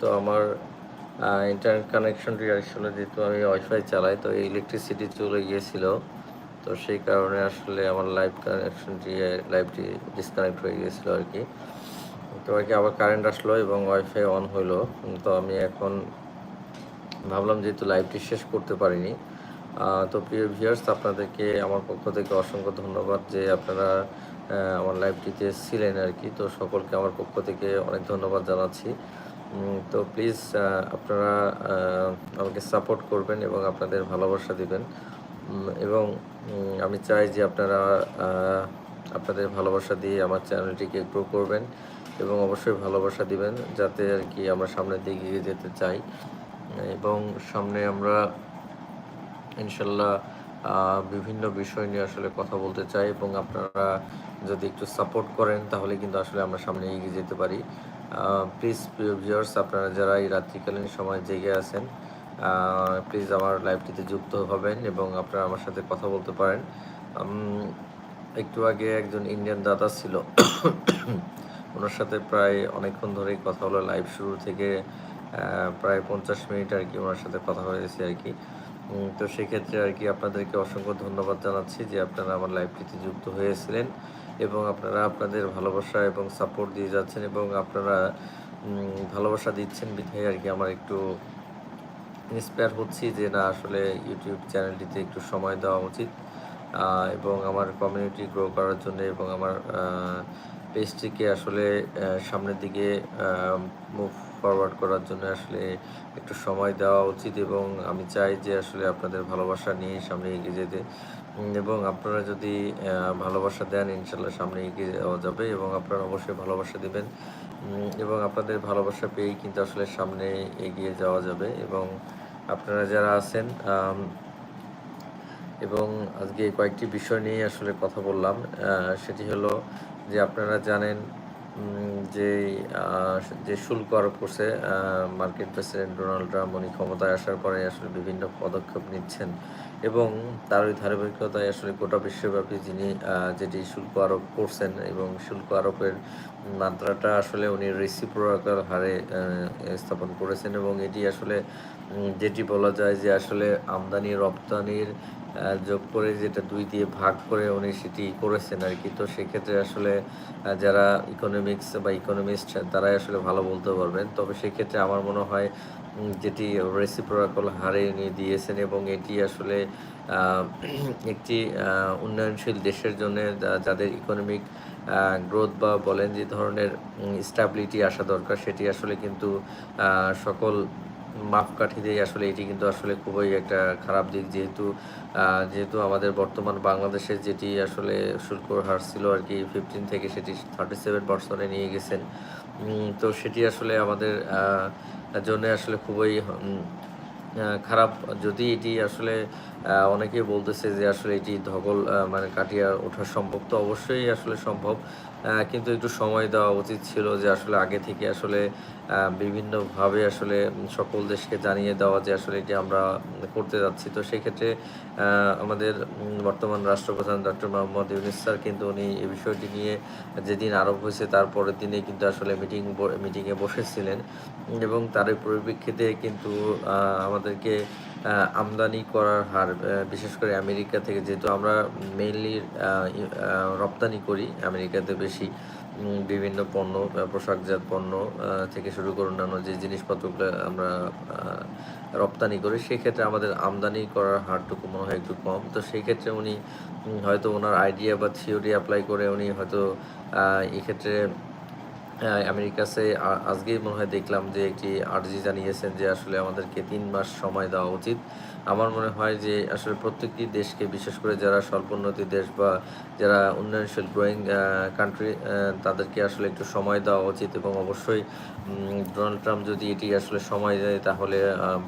তো আমার ইন্টারনেট কানেকশনটি আসলে যেহেতু আমি ওয়াইফাই চালাই, তো ইলেকট্রিসিটি চলে গিয়েছিল। তো সেই কারণে আসলে আমার লাইভ কানেকশনটি লাইভটি ডিসকানেক্ট হয়ে গিয়েছিল আর কি তো আর কি আবার কারেন্ট আসলো এবং ওয়াইফাই অন হলো। তো আমি এখন ভাবলাম যেহেতু লাইভটি শেষ করতে পারিনি তো প্রিয় ভিউয়ার্স আপনাদেরকে, আমার পক্ষ থেকে অসংখ্য ধন্যবাদ যে আপনারা আমার লাইভটিতে ছিলেন আর কি তো সকলকে আমার পক্ষ থেকে অনেক ধন্যবাদ জানাচ্ছি। তো প্লিজ আপনারা আমাকে সাপোর্ট করবেন এবং আপনাদের ভালোবাসা দিবেন। এবং আমি চাই যে আপনারা আপনাদের ভালোবাসা দিয়ে আমার চ্যানেলটিকে গ্রো করবেন এবং অবশ্যই ভালোবাসা দিবেন যাতে আর কি আমরা সামনের দিকে এগিয়ে যেতে চাই। এবং সামনে আমরা ইনশাল্লাহ বিভিন্ন বিষয় নিয়ে আসলে কথা বলতে চাই এবং আপনারা যদি একটু সাপোর্ট করেন তাহলে কিন্তু আসলে আমরা সামনে এগিয়ে যেতে পারি। প্লিজ প্রিয় ভিউয়ার্স আপনারা যারা এই রাত্রিকালীন সময় জেগে আছেন প্লিজ আমার লাইভটিতে যুক্ত হবেন এবং আপনারা আমার সাথে কথা বলতে পারেন। একটু আগে একজন ইন্ডিয়ান দাদা ছিল, ওনার সাথে প্রায় অনেকক্ষণ ধরেই কথা হলো। লাইভ শুরু থেকে প্রায় পঞ্চাশ মিনিট আর কি ওনার সাথে কথা হয়েছে আর কি। তো সেক্ষেত্রে আর কি আপনাদেরকে অসংখ্য ধন্যবাদ জানাচ্ছি যে আপনারা আমার লাইভটিতে যুক্ত হয়েছিলেন। এবং আপনারা আপনাদের ভালোবাসা এবং সাপোর্ট দিয়ে যাচ্ছেন এবং আপনারা ভালোবাসা দিচ্ছেন। বিধায় আর কি আমার একটু ইন্সপায়ার হচ্ছি যে না, আসলে ইউটিউব চ্যানেলটিতে একটু সময় দেওয়া উচিত। এবং আমার কমিউনিটি গ্রো করার জন্য এবং আমার পেজটিকে আসলে সামনের দিকে মুভ ফরওয়ার্ড করার জন্য আসলে একটু সময় দেওয়া উচিত এবং আমি চাই যে আসলে আপনাদের ভালোবাসা নিয়ে সামনে এগিয়ে যেতে। এবং আপনারা যদি ভালোবাসা দেন ইনশাল্লাহ সামনে এগিয়ে যাওয়া যাবে এবং আপনারা অবশ্যই ভালোবাসা দেবেন। এবং আপনাদের ভালোবাসা পেয়েই কিন্তু আসলে সামনে এগিয়ে যাওয়া যাবে এবং আপনারা যারা আছেন এবং আজকে কয়েকটি বিষয় নিয়ে আসলে কথা বললাম। সেটি হলো যে আপনারা জানেন যে যে শুল্ক আরোপ করছে মার্কিন প্রেসিডেন্ট ডোনাল্ড ট্রাম্প, উনি ক্ষমতায় আসার পরে আসলে বিভিন্ন পদক্ষেপ নিচ্ছেন এবং তার ওই ধারাবাহিকতায় আসলে গোটা বিশ্বব্যাপী যিনি যেটি শুল্ক আরোপ করছেন এবং শুল্ক আরোপের মাত্রাটা আসলে উনি রেসিপ্রোকাল হারে স্থাপন করেছেন এবং এটি আসলে যেটি বলা যায় যে আসলে আমদানি রপ্তানির যোগ করে যেটা দুই দিয়ে ভাগ করে উনি সেটি করেছেন আর কি। তো সেক্ষেত্রে আসলে যারা ইকোনমিক্স বা ইকোনমিস্ট তারাই আসলে ভালো বলতে পারবেন। তবে সেক্ষেত্রে আমার মনে হয় যেটি রেসিপ্রোকাল হারে উনি দিয়েছেন এবং এটি আসলে একটি উন্নয়নশীল দেশের জন্য যাদের ইকোনমিক গ্রোথ বা বলেন যে ধরনের স্টাবিলিটি আসা দরকার, সেটি আসলে কিন্তু সকল মাপকাঠি দিয়ে আসলে এটি কিন্তু আসলে খুবই একটা খারাপ দিক। যেহেতু যেহেতু আমাদের বর্তমান বাংলাদেশের যেটি আসলে শুল্কর হার ছিল আর কি ফিফটিন থেকে সেটি থার্টি সেভেন পার্সেন্টে নিয়ে গেছেন। তো সেটি আসলে আমাদের জন্য আসলে খুবই খারাপ। যদি এটি আসলে অনেকেই বলতেছে যে আসলে এটি ধকল মানে কাটিয়ে ওঠা সম্ভব, তো অবশ্যই আসলে সম্ভব। কিন্তু একটু সময় দেওয়া উচিত ছিল যে আসলে আগে থেকে আসলে বিভিন্নভাবে আসলে সকল দেশকে জানিয়ে দেওয়া যে আসলে এটি আমরা করতে যাচ্ছি। তো সেক্ষেত্রে আমাদের বর্তমান রাষ্ট্রপ্রধান ডক্টর মোহাম্মদ ইউনিস স্যার কিন্তু উনি এই বিষয়টি নিয়ে যেদিন আরোপ হয়েছে, তার পরের দিনে কিন্তু আসলে মিটিং মিটিংয়ে বসেছিলেন। এবং তার পরিপ্রেক্ষিতে কিন্তু আমাদেরকে আমদানি করার হার বিশেষ করে আমেরিকা থেকে যেহেতু আমরা মেইনলি রপ্তানি করি, আমেরিকাতে বেশি বিভিন্ন পণ্য পোশাকজাত পণ্য থেকে শুরু করে অন্যান্য যে জিনিসপত্রগুলো আমরা রপ্তানি করি, সেক্ষেত্রে আমাদের আমদানি করার হারটুকু মনে হয় একটু কম। তো সেই ক্ষেত্রে উনি হয়তো ওনার আইডিয়া বা থিওরি অ্যাপ্লাই করে উনি হয়তো এক্ষেত্রে আহ, আমেরিকাসে আ- আজকেই মনে হয় দেখলাম যে একটি আর্জি জানিয়েছেন যে আসলে আমাদেরকে তিন মাস সময় দেওয়া উচিত। আমার মনে হয় যে আসলে প্রত্যেকটি দেশকে বিশেষ করে যারা স্বল্পোন্নতি দেশ বা যারা উন্নয়নশীল গ্রোয়িং কান্ট্রি তাদেরকে আসলে একটু সময় দেওয়া উচিত এবং অবশ্যই ডোনাল্ড ট্রাম্প যদি এটি আসলে সময় দেয় তাহলে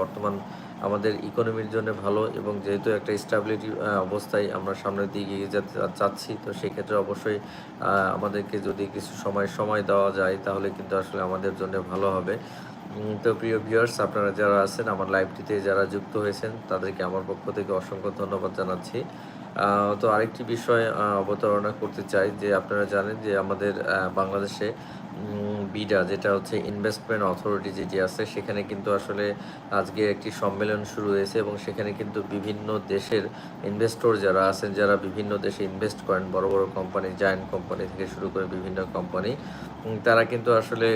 বর্তমান আমাদের ইকোনমির জন্য ভালো এবং যেহেতু একটা স্টাবিলিটি অবস্থায় আমরা সামনের দিকে এগিয়ে যেতে চাচ্ছি, তো সেক্ষেত্রে অবশ্যই আমাদেরকে যদি কিছু সময় সময় দেওয়া যায়, তাহলে কিন্তু আসলে আমাদের জন্য ভালো হবে। তো প্রিয় ভিউয়ার্স আপনারা যারা আছেন, আমার লাইভটিতে যারা যুক্ত হয়েছেন, তাদেরকে আমার পক্ষ থেকে অসংখ্য ধন্যবাদ জানাচ্ছি। তো আরেকটি বিষয় অবতারণা করতে চাই, যে আপনারা জানেন যে আমাদের বাংলাদেশে বিডা, যেটা হচ্ছে ইনভেস্টমেন্ট অথরিটি যেটি আছে, সেখানে কিন্তু আসলে আজকে একটি সম্মেলন শুরু হয়েছে এবং সেখানে কিন্তু বিভিন্ন দেশের ইনভেস্টর যারা আছেন, যারা বিভিন্ন দেশে ইনভেস্ট করেন, বড় বড় কোম্পানি জায়ান্ট কোম্পানি থেকে শুরু করে বিভিন্ন কোম্পানি তারা কিন্তু আসলে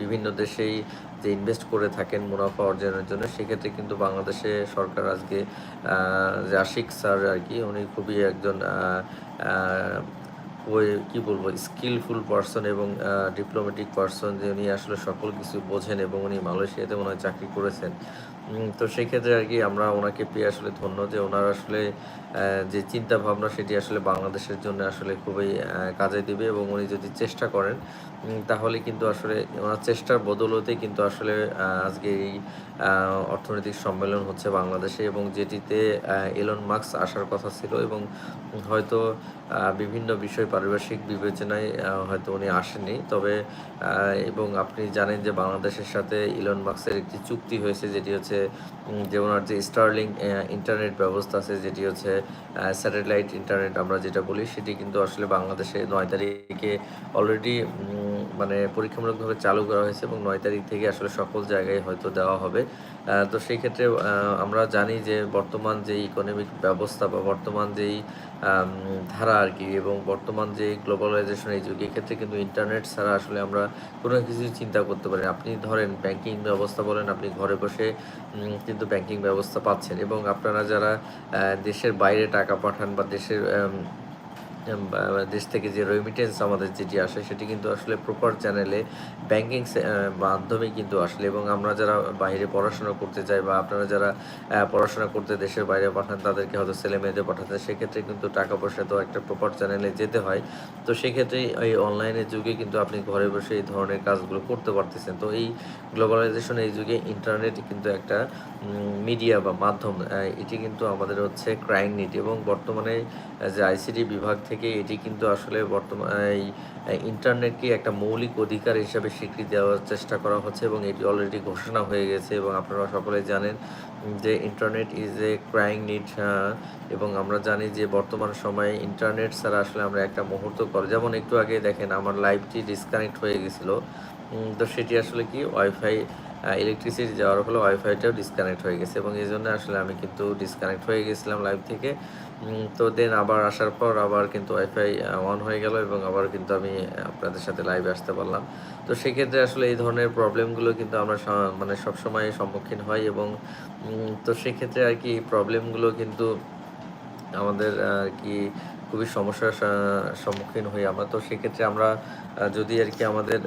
বিভিন্ন দেশেই যে ইনভেস্ট করে থাকেন মুনাফা অর্জনের জন্য, সেক্ষেত্রে কিন্তু বাংলাদেশে সরকার আজকে আশিক স্যার আর কি, উনি খুবই একজন ওই, কি বলব স্কিলফুল পার্সন এবং ডিপ্লোম্যাটিক পার্সন যে উনি আসলে সকল কিছু বোঝেন এবং উনি মালয়েশিয়াতে মনে হয় চাকরি করেছেন। তো সেই ক্ষেত্রে আর কি আমরা ওনাকে পেয়ে আসলে ধন্য যে ওনার আসলে যে চিন্তা ভাবনা সেটি আসলে বাংলাদেশের জন্য আসলে খুবই কাজে দিবে এবং উনি যদি চেষ্টা করেন তাহলে কিন্তু আসলে ওনার চেষ্টার বদলতে কিন্তু আসলে আজকে এই অর্থনৈতিক সম্মেলন হচ্ছে বাংলাদেশে এবং যেটিতে এলন মার্কস আসার কথা ছিল এবং হয়তো বিভিন্ন বিষয় পারিপার্শ্বিক বিবেচনায় হয়তো উনি আসেনি তবে এবং আপনি জানেন যে বাংলাদেশের সাথে ইলন মার্কসের একটি চুক্তি হয়েছে যেটি হচ্ছে যে ওনার যে স্টারলিং ইন্টারনেট ব্যবস্থা আছে, যেটি হচ্ছে স্যাটেলাইট ইন্টারনেট আমরা যেটা বলি, সেটি কিন্তু আসলে বাংলাদেশে নয় তারিখে অলরেডি মানে পরীক্ষামূলকভাবে চালু করা হয়েছে এবং নয় তারিখ থেকে আসলে সকল জায়গায় হয়তো দেওয়া হবে। তো সেই ক্ষেত্রে আমরা জানি যে বর্তমান যে ইকোনমিক ব্যবস্থা বা বর্তমান যেই ধারা আর কি এবং বর্তমান যে গ্লোবালাইজেশন এই যুগে ক্ষেত্রে কিন্তু ইন্টারনেট ছাড়া আসলে আমরা কোনো কিছু চিন্তা করতে পারি আপনি ধরেন ব্যাংকিং ব্যবস্থা বলেন, আপনি ঘরে বসে কিন্তু ব্যাংকিং ব্যবস্থা পাচ্ছেন এবং আপনারা যারা দেশের বাইরে টাকা পাঠান বা দেশের দেশ থেকে যে রেমিটেন্স আমাদের যেটি আসে, সেটি কিন্তু আসলে প্রপার চ্যানেলে ব্যাংকিং মাধ্যমে কিন্তু আসলে। এবং আমরা যারা বাইরে পড়াশোনা করতে চাই বা আপনারা যারা পড়াশোনা করতে দেশের বাইরে পাঠান, তাদেরকে হয়তো ছেলে মেয়েদের পাঠাতে সেক্ষেত্রে কিন্তু টাকা পয়সা তো একটা প্রপার চ্যানেলে যেতে হয়। তো সেক্ষেত্রে এই অনলাইনের যুগে কিন্তু আপনি ঘরে বসে এই ধরনের কাজগুলো করতে পারতেছেন। তো এই গ্লোবালাইজেশন এই যুগে ইন্টারনেট কিন্তু একটা মিডিয়া বা মাধ্যম এটি কিন্তু আমাদের হচ্ছে ক্রাইং নিট এবং বর্তমানে যে আইসিটি বিভাগ থেকে এটি কিন্তু আসলে বর্তমান এই ইন্টারনেটকে একটা মৌলিক অধিকার হিসাবে স্বীকৃতি দেওয়ার চেষ্টা করা হচ্ছে এবং এটি অলরেডি ঘোষণা হয়ে গেছে এবং আপনারা সকলে জানেন যে internet is a crying need এবং আমরা জানি যে বর্তমান সময়ে ইন্টারনেট ছাড়া আসলে আমরা একটা মুহূর্ত করে, যেমন একটু আগে দেখেন আমার লাইভটি ডিসকানেক্ট হয়ে গেছিল। তো সেটি আসলে কি ওয়াইফাই ইলেকট্রিসিটি যাওয়ার ফলে ওয়াইফাইটাও ডিসকানেক্ট হয়ে গেছে এবং এই জন্য আসলে আমি কিন্তু ডিসকানেক্ট হয়ে গেছিলাম লাইভ থেকে। তো দেন আবার আসার পর আবার কিন্তু ওয়াইফাই অন হয়ে গেল এবং আবার কিন্তু আমি আপনাদের সাথে লাইভে আসতে পারলাম। তো সেক্ষেত্রে আসলে এই ধরনের প্রবলেমগুলো কিন্তু আমরা মানে সবসময় সম্মুখীন হই এবং তো সেক্ষেত্রে আর কি প্রবলেমগুলো কিন্তু আমাদের আর কি খুবই সমস্যার সম্মুখীন হই আমরা। তো সেক্ষেত্রে আমরা যদি আর কি আমাদের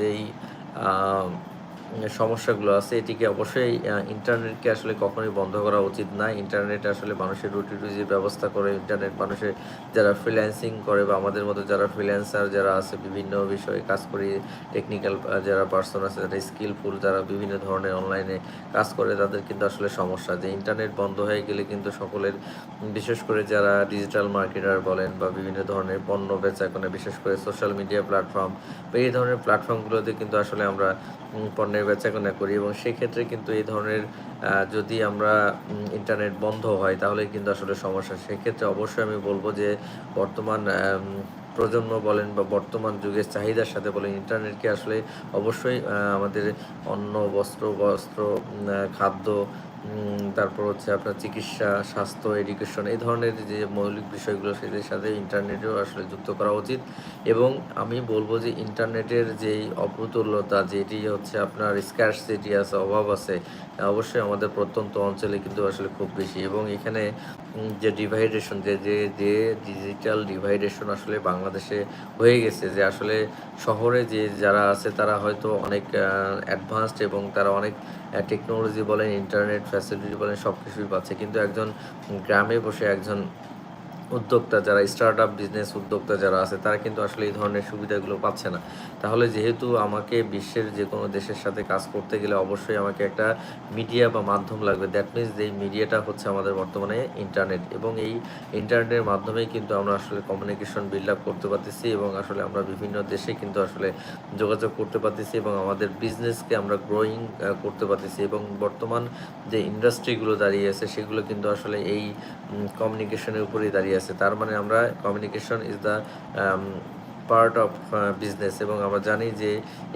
যেই সমস্যাগুলো আছে, এটিকে অবশ্যই ইন্টারনেটকে আসলে কখনোই বন্ধ করা উচিত না। ইন্টারনেট আসলে মানুষের রুটি রুজির ব্যবস্থা করে, ইন্টারনেট মানুষের যারা ফ্রিল্যান্সিং করে বা আমাদের মতো যারা ফ্রিল্যান্সার যারা আছে, বিভিন্ন বিষয়ে কাজ করি টেকনিক্যাল যারা পার্সন আছে, যারা স্কিলফুল যারা বিভিন্ন ধরনের অনলাইনে কাজ করে, তাদের কিন্তু আসলে সমস্যা। যে ইন্টারনেট বন্ধ হয়ে গেলে কিন্তু সকলের, বিশেষ করে যারা ডিজিটাল মার্কেটার বলেন বা বিভিন্ন ধরনের পণ্য বেচা বিশেষ করে সোশ্যাল মিডিয়া প্ল্যাটফর্ম এই ধরনের প্ল্যাটফর্মগুলোতে কিন্তু আসলে আমরা পণ্যের বেচা কেনা করি এবং সেক্ষেত্রে কিন্তু এই ধরনের যদি আমরা ইন্টারনেট বন্ধ হয় তাহলে কিন্তু আসলে সমস্যা। সেক্ষেত্রে অবশ্যই আমি বলব যে বর্তমান প্রজন্ম বলেন বা বর্তমান যুগের চাহিদার সাথে বলেন ইন্টারনেটকে আসলে অবশ্যই আমাদের অন্ন, বস্ত্র বস্ত্র খাদ্য তারপর হচ্ছে আপনার চিকিৎসা, স্বাস্থ্য এডুকেশন এই ধরনের যে মৌলিক বিষয়গুলো সেদের সাথে ইন্টারনেটেও আসলে যুক্ত করা উচিত। এবং আমি বলব যে ইন্টারনেটের যেই অপ্রতুল্যতা, যেটি হচ্ছে আপনার স্ক্যাশ যেটি আছে, অভাব আছে, অবশ্যই আমাদের প্রত্যন্ত অঞ্চলে কিন্তু আসলে খুব বেশি। এবং এখানে যে ডিভাইডেশন যে যে যে ডিজিটাল ডিভাইডেশন আসলে বাংলাদেশে হয়ে গেছে, যে আসলে শহরে যে যারা আছে তারা হয়তো অনেক অ্যাডভান্সড এবং তারা অনেক টেকনোলজি বলেন ইন্টারনেট ফ্যাসিলিটি বলেন সব কিছুই পাচ্ছে। কিন্তু একজন গ্রামে বসে একজন উদ্যোক্তা, যারা স্টার্ট আপ বিজনেস উদ্যোক্তা যারা আছে, তারা কিন্তু আসলে এই ধরনের সুবিধাগুলো পাচ্ছে না। তাহলে যেহেতু আমাকে বিশ্বের যে কোনো দেশের সাথে কাজ করতে গেলে অবশ্যই আমাকে একটা মিডিয়া বা মাধ্যম লাগবে। দ্যাট মিনস যে মিডিয়াটা হচ্ছে আমাদের বর্তমানে ইন্টারনেট এবং এই ইন্টারনেটের মাধ্যমেই কিন্তু আমরা আসলে কমিউনিকেশন বিল্ড আপ করতে পারতেছি এবং আসলে আমরা বিভিন্ন দেশে কিন্তু আসলে যোগাযোগ করতে পারতেছি এবং আমাদের বিজনেসকে আমরা গ্রোয়িং করতে পারতেছি এবং বর্তমান যে ইন্ডাস্ট্রিগুলো দাঁড়িয়ে আছে সেগুলো কিন্তু আসলে এই কমিউনিকেশনের উপরেই দাঁড়িয়ে আছে। তার মানে আমরা communication is the part of business এবং আমরা জানি যে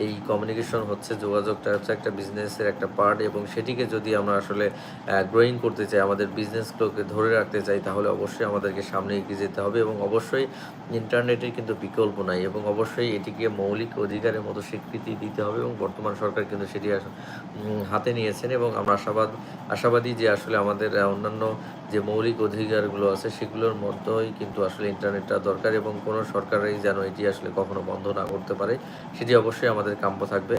এই কমিউনিকেশন হচ্ছে যোগাযোগটা হচ্ছে একটা বিজনেসের একটা পার্ট এবং সেটিকে যদি আমরা আসলে গ্রোয়িং করতে চাই, আমাদের বিজনেসগুলোকে ধরে রাখতে চাই, তাহলে অবশ্যই আমাদেরকে সামনে এগিয়ে যেতে হবে এবং অবশ্যই ইন্টারনেটের কিন্তু বিকল্প নাই এবং অবশ্যই এটিকে মৌলিক অধিকারের মতো স্বীকৃতি দিতে হবে এবং বর্তমান সরকার কিন্তু সেটি হাতে নিয়েছেন এবং আমরা আশাবাদ, আশাবাদী যে আসলে আমাদের অন্যান্য যে মৌলিক অধিকারগুলো আছে সেগুলোর মধ্যেই কিন্তু আসলে ইন্টারনেটটা দরকার এবং কোনো সরকারই যেন এটি আসলে কখনো বন্ধ না করতে পারে, সেটি অবশ্যই আমাদের কাম্য থাকবে।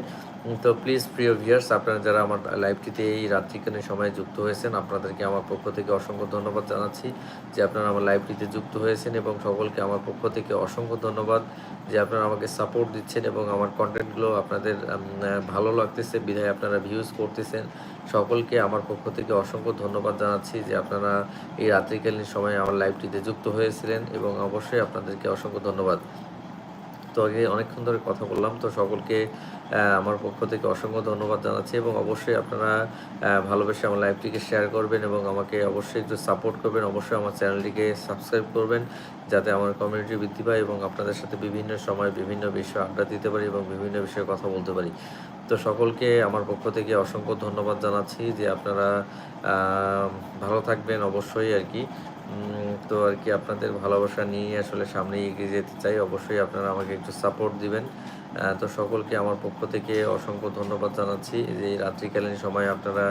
তো প্লিজ প্রিয় ভিউয়ার্স আপনারা যারা আমার লাইভটিতে এই রাত্রিকালীন সময়ে যুক্ত হয়েছেন, আপনাদেরকে আমার পক্ষ থেকে অসংখ্য ধন্যবাদ জানাচ্ছি যে আপনারা আমার লাইভটিতে যুক্ত হয়েছেন এবং সকলকে আমার পক্ষ থেকে অসংখ্য ধন্যবাদ যে আপনারা আমাকে সাপোর্ট দিচ্ছেন এবং আমার কন্টেন্টগুলো আপনাদের ভালো লাগতেছে, বিধায় আপনারা ভিউজ করতেছেন। সকলকে আমার পক্ষ থেকে অসংখ্য ধন্যবাদ জানাচ্ছি যে আপনারা এই রাত্রিকালীন সময়ে আমার লাইভটিতে যুক্ত হয়েছিলেন এবং অবশ্যই আপনাদেরকে অসংখ্য ধন্যবাদ। তো আগে অনেকক্ষণ ধরে কথা বললাম, তো সকলকে আমার পক্ষ থেকে অসংখ্য ধন্যবাদ জানাচ্ছি এবং অবশ্যই আপনারা ভালোবেসে আমার লাইভটিকে শেয়ার করবেন এবং আমাকে অবশ্যই একটু সাপোর্ট করবেন। অবশ্যই আমার চ্যানেলটিকে সাবস্ক্রাইব করবেন যাতে আমার কমিউনিটি বৃদ্ধি পায় এবং আপনাদের সাথে বিভিন্ন সময় বিভিন্ন বিষয়ে আড্ডা দিতে পারি এবং বিভিন্ন বিষয়ে কথা বলতে পারি। তো সকলকে আমার পক্ষ থেকে অসংখ্য ধন্যবাদ জানাচ্ছি যে আপনারা ভালো থাকবেন অবশ্যই আর কি। তো আর কি আপনাদের ভালোবাসা নিয়ে আসলে সামনে এগিয়ে যেতে চাই, অবশ্যই আপনারা আমাকে একটু সাপোর্ট দিবেন। তো সকলকে আমার পক্ষ থেকে অসংখ্য ধন্যবাদ জানাচ্ছি যে রাত্রিকালীন সময় আপনারা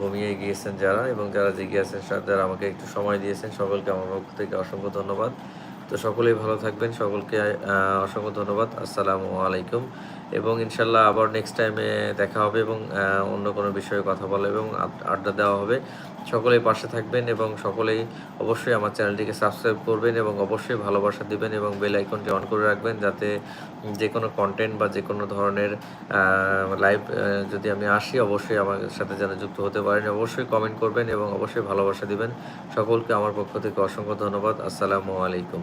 ঘুমিয়ে গিয়েছেন যারা এবং যারা জেগে আছেন যারা আমাকে একটু সময় দিয়েছেন, সকলকে আমার পক্ষ থেকে অসংখ্য ধন্যবাদ। তো সকলেই ভালো থাকবেন। সকলকে অসংখ্য ধন্যবাদ। আসসালামু আলাইকুম। এবং ইনশাল্লাহ আবার নেক্সট টাইমে দেখা হবে এবং অন্য কোনো বিষয়ে কথা বলা এবং আড্ডা দেওয়া হবে। সকলেই পাশে থাকবেন এবং সকলেই অবশ্যই আমার চ্যানেলটিকে সাবস্ক্রাইব করবেন এবং অবশ্যই ভালোবাসা দিবেন এবং বেল আইকনটি অন করে রাখবেন যাতে যে কোনো কন্টেন্ট বা যে কোনো ধরনের লাইভ যদি আমি আসি, অবশ্যই আমার সাথে যেন যুক্ত হতে পারেন। অবশ্যই কমেন্ট করবেন এবং অবশ্যই ভালোবাসা দিবেন। সকলকে আমার পক্ষ থেকে অসংখ্য ধন্যবাদ। আসসালামু আলাইকুম।